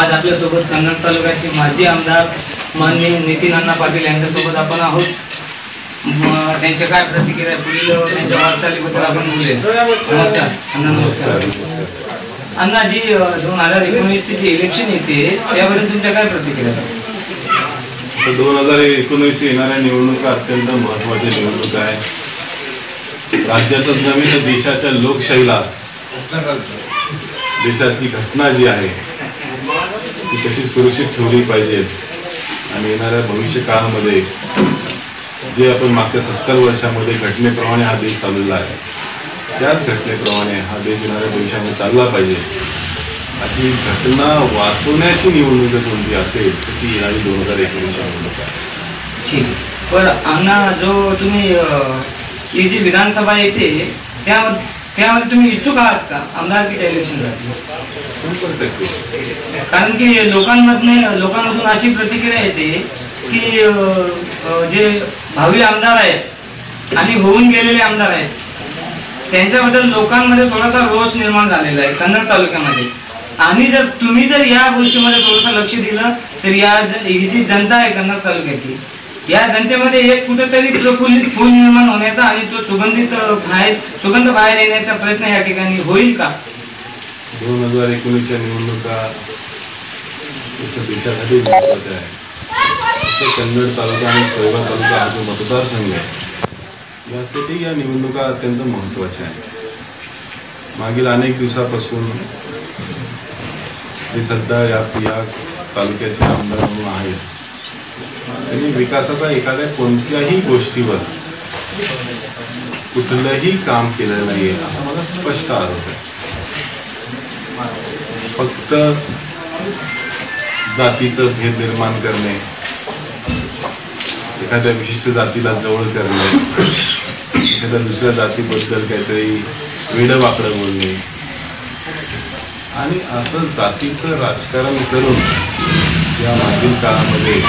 आज आपल्यासोबत कन्नड तालुक्याचे माजी आमदार माननीय नितीन अण्णा पाटील यांच्यासोबत आपण आहोत. त्यांच्या काय प्रतिक्रिया आहे, पुढील त्यांच्या वाटचालीबद्दल आपण बोलूया. नमस्कार. अण्णा नमस्कार. अण्णा जी दोन हजार एकोणीसची जी इलेक्शन येते त्याबद्दल तुमच्या काय प्रतिक्रिया तर दोन हजार एकोणीस येणाऱ्या निवडणुका अत्यंत महत्त्वाच्या निवडणुका आहे. राज्यातच नव्हे तर देशाच्या लोकशाहीला देशाची घटना जी आहे ती कशी सुरक्षित ठेवली पाहिजे आणि येणाऱ्या भविष्य काळामध्ये जे आपण मागच्या सत्तर वर्षामध्ये घटनेप्रमाणे हा देश चाललेला आहे त्याच घटनेप्रमाणे हा देश येणाऱ्या भविष्यामध्ये चालला पाहिजे अशी घटना वाचवण्याची निवडणूक जर कोणती असेल तर ती येणारी दोन हजार एकोणीसची निवडणूक आहे. ठीक पण आम्हाला जो तुम्ही ही जी विधानसभा येते त्या त्यामध्ये तुम्ही इच्छुक आहात का? आमदारकीच्या इलेक्शनसाठी कारण की लोकांमधून लोकांमधून अशी प्रतिक्रिया येते की जे भावी आमदार आहेत आणि होऊन गेलेले आमदार आहेत त्यांच्याबद्दल लोकांमध्ये थोडासा रोष निर्माण झालेला आहे कन्नड तालुक्यामध्ये. आणि जर तुम्ही जर या गोष्टीमध्ये थोडंसं लक्ष दिलं तर या ही जी जनता आहे कन्नड तालुक्याची या जनतेमध्ये एक कुठेतरी प्रफुल्लित फूल निर्माण होण्याचा आणि तो सुगंधित बाहेर सुगंध बाहेर येण्याचा प्रयत्न या ठिकाणी होईल का? दोन हजार एकोणीसच्या निवडणुका जसं देशासाठी महत्त्वाच्या आहे तसं कन्नड तालुका आणि सोयगाव तालुका हा जो मतदारसंघ आहे यासाठी या निवडणुका अत्यंत महत्त्वाच्या आहेत. मागील अनेक दिवसापासून हे सध्या या या तालुक्याचे आमदार म्हणून आहेत. त्यांनी विकासाचा एखाद्या कोणत्याही गोष्टीवर कुठलंही काम केलेलं नाहीये असा माझा स्पष्ट आरोप आहे. फक्त जातीचं भेद निर्माण करणे एखाद्या विशिष्ट जातीला जवळ करणे एखाद्या दुसऱ्या जातीबद्दल काहीतरी वेडं वाकडं बोलणे. आणि असं जातीचं राजकारण करून या मागील काळामध्ये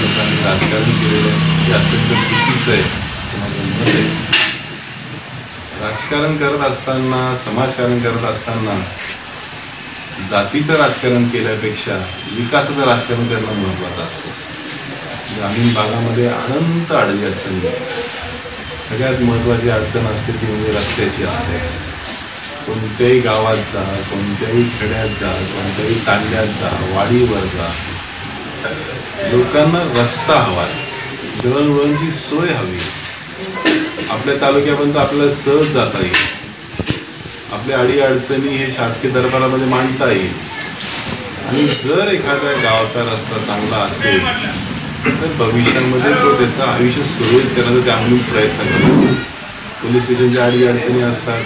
लोकांनी राजकारण केलेलं आहे हे अत्यंत चुकीचं आहे असं आहे राजकारण करत असताना समाजकारण करत असताना जातीचं राजकारण केल्यापेक्षा विकासाचं राजकारण करणं महत्वाचं असतं. ग्रामीण भागामध्ये अनंत अडली अडचणी सगळ्यात महत्त्वाची अडचण असते ती म्हणजे रस्त्याची असते. कोणत्याही गावात जा कोणत्याही खेड्यात जा कोणत्याही तांड्यात जा वाडीवर जा. लोकांना रस्ता हवा. दळणवळणची सोय हवी. आपल्या तालुक्यापर्यंत आपल्याला सहज जाता येईल. आपल्या अडी अडचणी हे शासकीय दरबारामध्ये मांडता येईल. आणि जर एखाद्या गावाचा रस्ता चांगला असेल तर भविष्यामध्ये तो त्याचं आयुष्य सुरळीत करण्याचा त्यामधून प्रयत्न करतो पोलीस स्टेशनच्या अडी अडचणी असतात.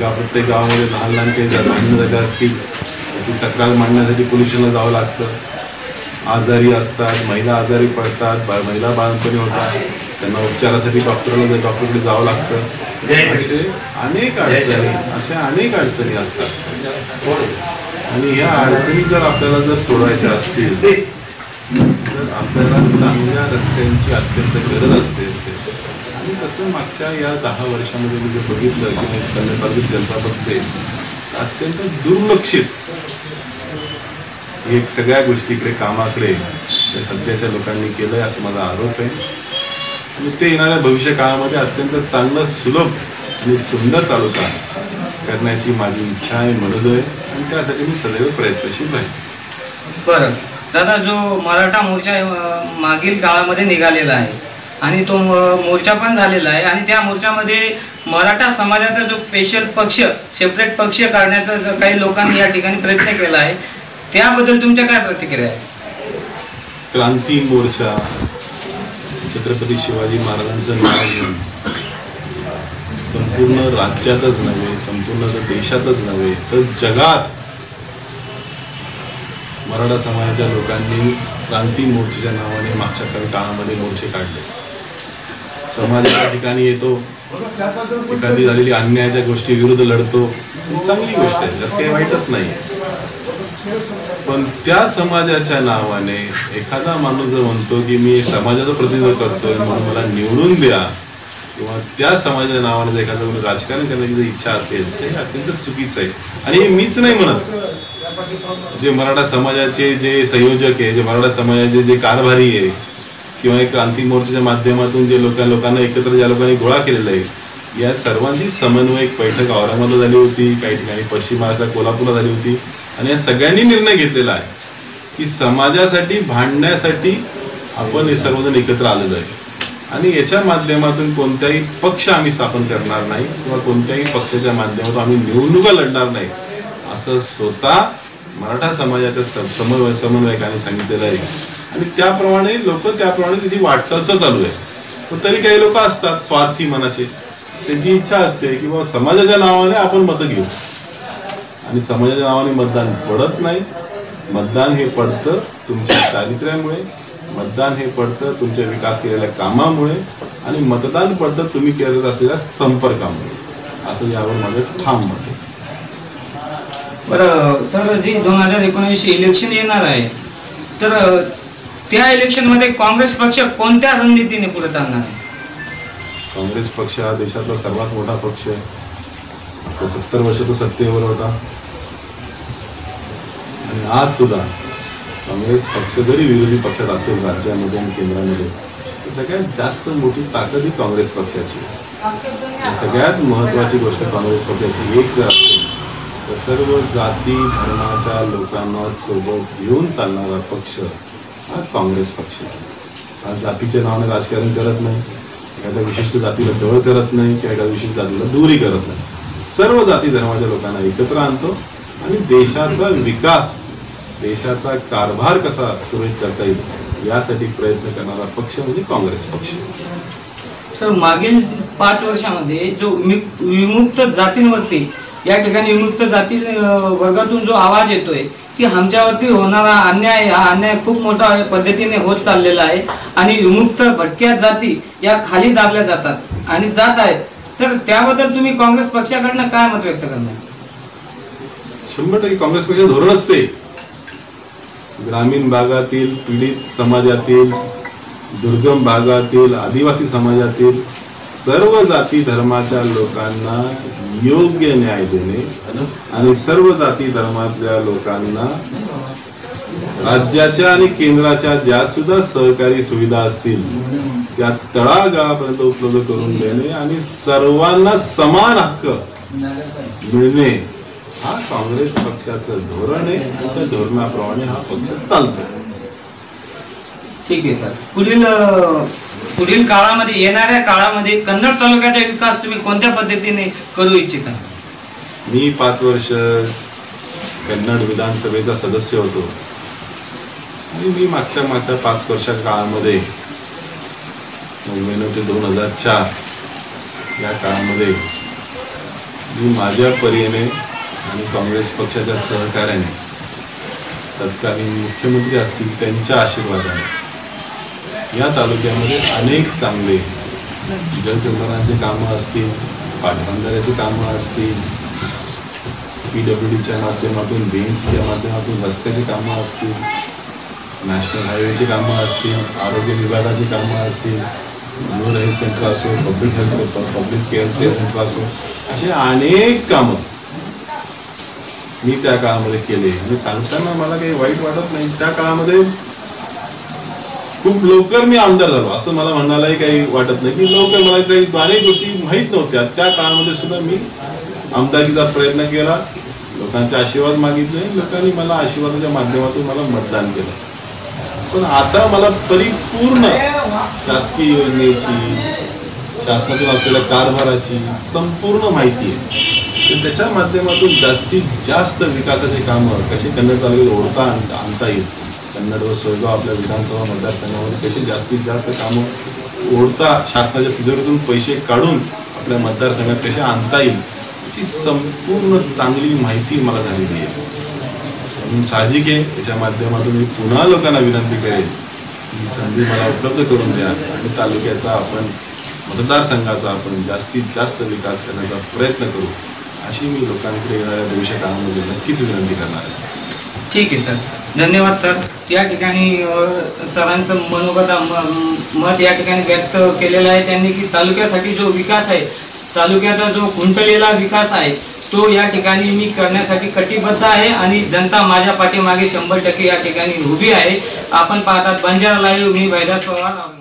गाव प्रत्येक गावामध्ये लहान लहान काही धान्य जागा असतील त्याची तक्रार मांडण्यासाठी पोलीस स्टेशनला जावं लागतं. आजारी असतात महिला आजारी पडतात बा- महिला बाळपणी होतात. त्यांना उपचारासाठी डॉक्टरला डॉक्टरकडे जावं लागतं. असे अनेक अडचणी अशा अनेक अडचणी असतात. आणि ह्या अडचणी जर आपल्याला जर सोडवायच्या असतील तर आपल्याला चांगल्या रस्त्यांची अत्यंत गरज असते. असे आणि तसं मागच्या या दहा वर्षामध्ये मी जे बघितलं तालुक्यात जनता बघते अत्यंत दुर्लक्षित एक सगळ्या गोष्टीकडे कामाकडे या सध्याच्या लोकांनी केलं आहे असं माझा आरोप आहे. आणि ते येणाऱ्या भविष्य काळामध्ये अत्यंत चांगलं सुलभ आणि सुंदर तालुका करण्याची माझी इच्छा आहे मनोदय आहे. आणि त्यासाठी मी सदैव प्रयत्नशील राहील. बरं. दादा जो मराठा मोर्चा मागील काळामध्ये निघालेला आहे आणि तो मोर्चा पण झालेला आहे आणि त्या मोर्चामध्ये मराठा समाजाचा जो स्पेशल पक्ष सेपरेट पक्ष काढण्याचा काही लोकांनी या ठिकाणी प्रयत्न केला आहे त्याबद्दल तुमच्या काय प्रतिक्रिया आहेत? क्रांती मोर्चा छत्रपती शिवाजी महाराजांचं नाव घेऊन. संपूर्ण राज्यातच नव्हे संपूर्ण तर देशातच नव्हे तर जगात मराठा समाजाच्या लोकांनी क्रांती मोर्चाच्या नावाने मागच्या काही काळामध्ये मोर्चे काढले. समाजाच्या ठिकाणी येतो एखादी झालेली अन्यायाच्या गोष्टी विरुद्ध लढतो चांगली गोष्ट आहे जर काही वाईटच नाही. पण त्या समाजाच्या नावाने एखादा माणूस जर म्हणतो की मी समाजाचं प्रतिनिधित्व करतोय म्हणून मला निवडून द्या किंवा त्या समाजाच्या नावाने जर एखादं राजकारण करण्याची जर इच्छा असेल ते अत्यंत चुकीचं आहे. आणि हे मीच नाही म्हणत. जे मराठा समाजाचे जे संयोजक आहे जे मराठा समाजाचे जे कारभारी आहे किंवा एक क्रांती मोर्चाच्या माध्यमातून जे लोक लोकांना एकत्र ज्या लोकांनी गोळा केलेला आहे या सर्वांची समन्वयक बैठक औरंगाबादला झाली होती काही ठिकाणी पश्चिम महाराष्ट्रात कोल्हापूरला झाली होती. आणि या सगळ्यांनी निर्णय घेतलेला आहे की समाजासाठी भांडण्यासाठी आपण हे सर्वजण एकत्र आलेलो आहे आणि याच्या माध्यमातून कोणताही पक्ष आम्ही स्थापन करणार नाही किंवा कोणत्याही पक्षाच्या माध्यमातून आम्ही निवडणुका लढणार नाही. असं स्वतः मराठा समाजाच्या समन्वय समन्वयकाने सांगितलेलं आहे. आणि त्याप्रमाणे लोक त्याप्रमाणे त्याची वाटचाल चालू आहे. पण तरी काही लोक असतात स्वार्थी मनाचे. त्यांची इच्छा असते की बाबा समाजाच्या नावाने आपण मतं घेऊ. आणि समाजाच्या नावाने मतदान पडत नाही. मतदान हे पडतं तुमच्या चारित्र्यामुळे मतदान हे पडतं तुमच्या विकास केलेल्या कामामुळे आणि मतदान पडतं तुम्ही करत असलेल्या संपर्कामुळे. असं यावर माझं ठाम मत आहे. बरं सर जी दोन हजार एकोणऐंशी इलेक्शन येणार आहे तर त्या इलेक्शनमध्ये काँग्रेस पक्ष कोणत्या रणनीतीने पुढे चालणार आहे? काँग्रेस पक्ष हा देशातला सर्वात मोठा पक्ष आहे. सत्तर वर्ष तो सत्तेवर होता. आणि आज सुद्धा काँग्रेस पक्ष जरी विरोधी पक्षात असेल राज्यामध्ये आणि केंद्रामध्ये सगळ्यात जास्त मोठी ताकद ही काँग्रेस पक्षाची सगळ्यात महत्वाची गोष्ट काँग्रेस पक्षाची एक जर असेल तर सर्व जाती धर्माच्या लोकांना सोबत घेऊन चालणारा पक्ष हा काँग्रेस पक्ष हा जातीच्या नावाने राजकारण करत नाही एखाद्या विशिष्ट जातीला जवळ करत नाही किंवा एखाद्या विशिष्ट जातीला दूरही करत नाही. सर्व जाती धर्माच्या लोकांना एकत्र आणतो आणि देशाचा विकास देशाचा कारभार कसा सुरळीत करता येईल यासाठी प्रयत्न करणारा पक्ष म्हणजे काँग्रेस पक्ष. सर मागील पाच वर्षामध्ये जो विमुक्त जातींवरती या ठिकाणी विमुक्त जाती वर्गातून जो आवाज येतोय की आमच्यावरती होणारा अन्याय हा अन्याय खूप मोठा पद्धतीने होत चाललेला आहे आणि विमुक्त भटक्या जाती या खाली दाबल्या जातात आणि जात आहेत. तर त्याबद्दल तुम्ही काँग्रेस पक्षाकडनं काय मत व्यक्त करणार? शंभर टक्के काँग्रेस पक्ष धोरण असते. ग्रामीण भागातील पीडित समाजातील दुर्गम भागातील आदिवासी समाजातील सर्व जाती धर्माच्या लोकांना योग्य न्याय देणे आणि सर्व जाती धर्मातल्या लोकांना राज्याच्या आणि केंद्राच्या ज्या सुद्धा सहकारी सुविधा असतील त्या तळागाळापर्यंत उपलब्ध करून देणे आणि सर्वांना समान हक्क मिळणे. हा काँग्रेस पक्षाचं धोरण आहे आणि त्या धोरणाप्रमाणे हा पक्ष चालतो ठीक आहे सर. पुढील पुढील काळामध्ये येणाऱ्या काळामध्ये कन्नड तालुक्याचा विकास तुम्ही कोणत्या पद्धतीने करू इच्छिता? मी पाच वर्ष कन्नड विधानसभेचा सदस्य होतो. आणि मी मागच्या मागच्या पाच वर्षा काळामध्ये नव्याण्णव ते दोन हजार चार या काळामध्ये मी माझ्या परीने आणि काँग्रेस पक्षाच्या सहकार्याने. तत्कालीन मुख्यमंत्री असतील त्यांच्या आशीर्वादाने. या तालुक्यामध्ये अनेक चांगले जलसंधारणाचे कामं असतील पाटबंधाऱ्याची कामं असतील पी डब्ल्यू डीच्या माध्यमातून बेंचच्या माध्यमातून रस्त्याची कामं असतील नॅशनल हायवेची कामं असतील आरोग्य विभागाची कामं असतील मनोर हेल्थ सेंटर असो पब्लिक हेल्थ पब्लिक केअरचे सेंटर असो असे अनेक कामं मी त्या काळामध्ये केले. आणि सांगताना मला काही वाईट वाटत नाही. त्या काळामध्ये खूप लवकर मी आमदार झालो. असं मला म्हणायलाही काही वाटत नाही. की लवकर मला काही अनेक गोष्टी माहीत नव्हत्या. त्या काळामध्ये सुद्धा मी आमदारकीचा प्रयत्न केला. लोकांचे आशीर्वाद मागितले. लोकांनी मला आशीर्वादाच्या माध्यमातून मला मतदान केलं. पण आता मला परिपूर्ण शासकीय योजनेची शासनातून असलेल्या कारभाराची संपूर्ण माहिती आहे. तर त्याच्या माध्यमातून जास्तीत जास्त विकासाचे कामं कसे कन्नड तालुक्यात ओढता आणता आणता येईल? कन्नड व सोयगाव आपल्या विधानसभा मतदारसंघामध्ये कशी जास्तीत जास्त कामं ओढता शासनाच्या तिजोरीतून पैसे काढून आपल्या मतदारसंघात कसे आणता येईल याची संपूर्ण चांगली माहिती मला झालेली आहे. म्हणून साहजिक आहे याच्या माध्यमातून मी पुन्हा लोकांना विनंती करेन ही संधी मला उपलब्ध करून द्या आणि तालुक्याचा आपण मतदारसंघाचा आपण जास्तीत जास्त विकास करण्याचा प्रयत्न करू अशी मी लोकांकडे येणाऱ्या भविष्य काळामध्ये नक्कीच विनंती करणार आहे. ठीक आहे सर. धन्यवाद सर. या ठिकाणी सरांचं मनोगत म- मत या ठिकाणी व्यक्त केलेलं आहे. त्यांनी की तालुक्यासाठी जो विकास आहे तालुक्याचा जो कुंटलेला विकास आहे तो या ठिकाणी मी करण्यासाठी कटिबद्ध आहे आणि जनता माझ्या पाठीमागे शंभर टक्के या ठिकाणी उभी आहे. आपण पाहतात बंजारा लाईव्ह मी वैदास पवार.